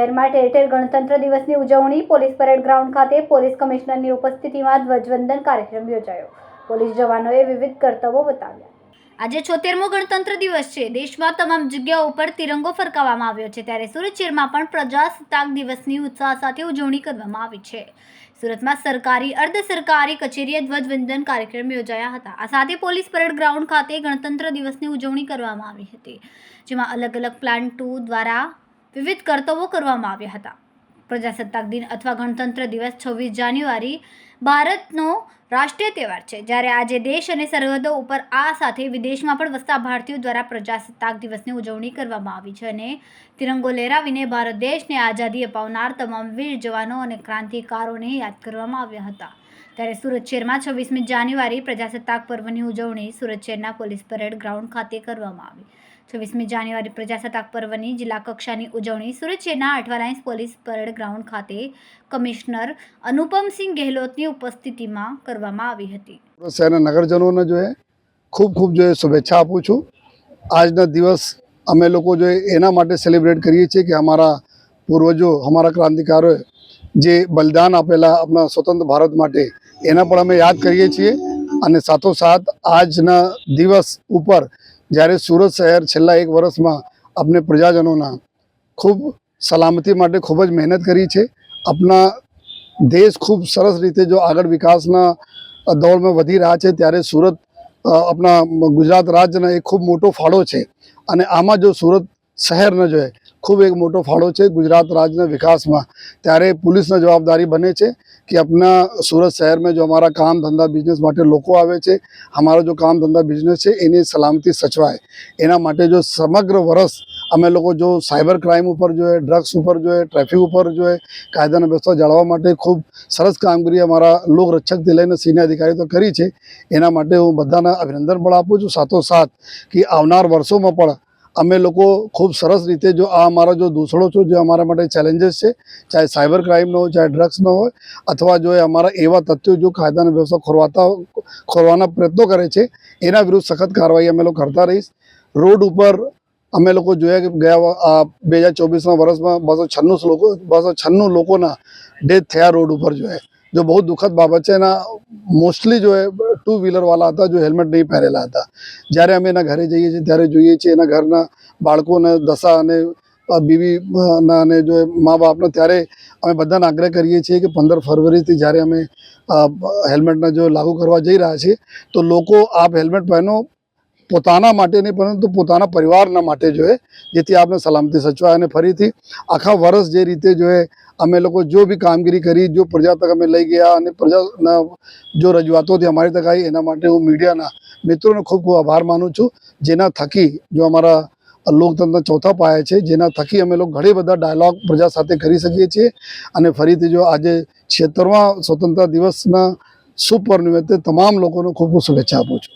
શહેરમાં ઠેર ઠેર ગણતંત્ર દિવસની ઉજવણી, પોલીસ પરેડ ગ્રાઉન્ડ ખાતે પોલીસ કમિશનરની ઉપસ્થિતિમાં ધ્વજવંદન કાર્યક્રમ યોજાયો. પોલીસ જવાનોએ વિવિધ કર્તવ્યો બતાવ્યા. આજે છોતેરમો ગણતંત્ર દિવસ છે. દેશમાં તમામ જગ્યાઓ ઉપર તિરંગો ફરકાવવામાં આવ્યો છે. ત્યારે સુરત શહેરમાં પણ પ્રજાસત્તાક દિવસની ઉત્સાહ સાથે ઉજવણી કરવામાં આવી છે. સુરતમાં સરકારી, અર્ધ સરકારી કચેરીએ ધ્વજવંદન કાર્યક્રમ યોજાયા હતા. આ સાથે પોલીસ પરેડ ગ્રાઉન્ડ ખાતે ગણતંત્ર દિવસની ઉજવણી કરવામાં આવી હતી. જેમાં અલગ અલગ પ્લાન ટુ દ્વારા વિવિધ કરતબો કરવામાં આવ્યા હતા. પ્રજાસત્તાક દિન અથવા ગણતંત્ર દિવસ છવ્વીસ જાન્યુઆરી ભારતનો રાષ્ટ્રીય તહેવાર છે. જ્યારે આજે દેશ અને સરહદો ઉપર આ સાથે વિદેશમાં પણ વસતા ભારતીયો દ્વારા પ્રજાસત્તાક દિવસની ઉજવણી કરવામાં આવી છે અને તિરંગો લહેરાવીને ભારત દેશને આઝાદી અપાવનાર તમામ વીર જવાનો અને ક્રાંતિકારોને યાદ કરવામાં આવ્યા હતા. ત્યારે સુરત શહેરમાં છવ્વીસમી જાન્યુઆરી પ્રજાસત્તાક પર્વની ઉજવણી સુરત શહેરના પોલીસ પરેડ ગ્રાઉન્ડ ખાતે કરવામાં આવી. છવ્વીસમી જાન્યુઆરી પ્રજાસત્તાક પર્વની જિલ્લા કક્ષાની ઉજવણી સુરત શહેરના અઠવાલાઇન્સ પોલીસ પરેડ ગ્રાઉન્ડ ખાતે કમિશનર અનુપમસિંહ ગેહલોતની ઉપસ્થિતિમાં કરવામાં આવી હતી. શહેરના નગરજનોને જો ખૂબ ખૂબ જો શુભેચ્છા આપું છું. આજના દિવસ અમે લોકો જો એના માટે સેલિબ્રેટ કરીએ છીએ કે અમારા પૂર્વજો, અમારા ક્રાંતિકારોએ જે બલિદાન આપેલા આપણા સ્વતંત્ર ભારત માટે એના પણ અમે યાદ કરીએ છીએ. અને સાથોસાથ આજના દિવસ ઉપર જ્યારે સુરત શહેર છેલ્લા એક વર્ષમાં આપણે પ્રજાજનોના ખૂબ સલામતી માટે ખૂબ જ મહેનત કરી છે. આપણા દેશ ખૂબ સરસ રીતે જો આગળ વિકાસના દોડમાં વધી રહ્યા છે, ત્યારે સુરત આપણા ગુજરાત રાજ્યનો એક ખૂબ મોટો ફાળો છે. અને આમાં જો સુરત શહેર ન એ ખૂબ એક મોટો ફાળો છે ગુજરાત રાજ્યના વિકાસમાં. ત્યારે પોલીસને જવાબદારી બને છે કે આપણા સુરત શહેરમાં જો અમારા કામ ધંધા બિઝનેસ માટે લોકો આવે છે, અમારો જો કામ ધંધા બિઝનેસ છે, એની સલામતી સચવાય. એના માટે જો સમગ્ર વર્ષ અમે લોકો જો સાયબર ક્રાઇમ ઉપર જોઈએ ડ્રગ્સ ઉપર જોઈએ ટ્રાફિક ઉપર જોઈએ, કાયદાના વ્યવસ્થા જાળવવા માટે ખૂબ સરસ કામગીરી અમારા લોકરક્ષકથી લઈને સિનિયર અધિકારી તો કરી છે. એના માટે હું બધાને અભિનંદન પણ આપું છું. સાથોસાથ કે આવનાર વર્ષોમાં પણ અમે લોકો ખૂબ સરસ રીતે જો આ અમારો જો દૂસરો છો, જે અમારા માટે ચેલેન્જીસ છે, ચાહે સાયબર ક્રાઇમનો હોય, ચાહે ડ્રગ્સનો હોય, અથવા જો એ અમારા એવા તથ્યો જો કાયદાનો વ્યવસ્થા ખોરવાતા ખોરવાના પ્રયત્નો કરે છે, એના વિરુદ્ધ સખત કાર્યવાહી અમે લોકો કરતા રહીશ. રોડ ઉપર અમે લોકો જોયા કે ગયા બે હજાર ચોવીસના વર્ષમાં બસો છન્નું લોકો, બસો છન્નું લોકોના ડેથ થયા રોડ ઉપર જો જો બહુ દુઃખદ બાબત છે એના મોસ્ટલી જો એ ટુ વ્હીલરવાળા હતા જો હેલ્મેટ નહીં પહેરેલા હતા જ્યારે અમે એના ઘરે જઈએ છીએ ત્યારે જોઈએ છીએ એના ઘરના બાળકોને દશા અને બીવી અને જો મા બાપને ત્યારે અમે બધાને આગ્રહ કરીએ છીએ કે પંદર ફરવરીથી જ્યારે અમે હેલ્મેટને જો લાગુ કરવા જઈ રહ્યા છીએ તો લોકો આપ હેલ્મેટ પહેરો પોતાના માટે નહીં, પરંતુ પોતાના પરિવારના માટે જોઈએ જેથી આપને સલામતી સચવાય અને ફરીથી આખા વર્ષ જે રીતે જોઈએ અમે લોકો જો બી કામગીરી કરી, જો પ્રજા તક અમે લઈ ગયા અને પ્રજાના જો રજૂઆતોથી અમારી તક આવી, એના માટે હું મીડિયાના મિત્રોનો ખૂબ ખૂબ આભાર માનું છું. જેના થકી જો અમારા લોકતંત્ર ચોથા પાયા છે, જેના થકી અમે લોકો ઘણી બધા ડાયલોગ પ્રજા સાથે કરી શકીએ છીએ. અને ફરીથી જો આજે છેતરવા સ્વતંત્ર દિવસના સુપર નિમિત્તે તમામ લોકોને ખૂબ ખૂબ શુભેચ્છા આપું છું.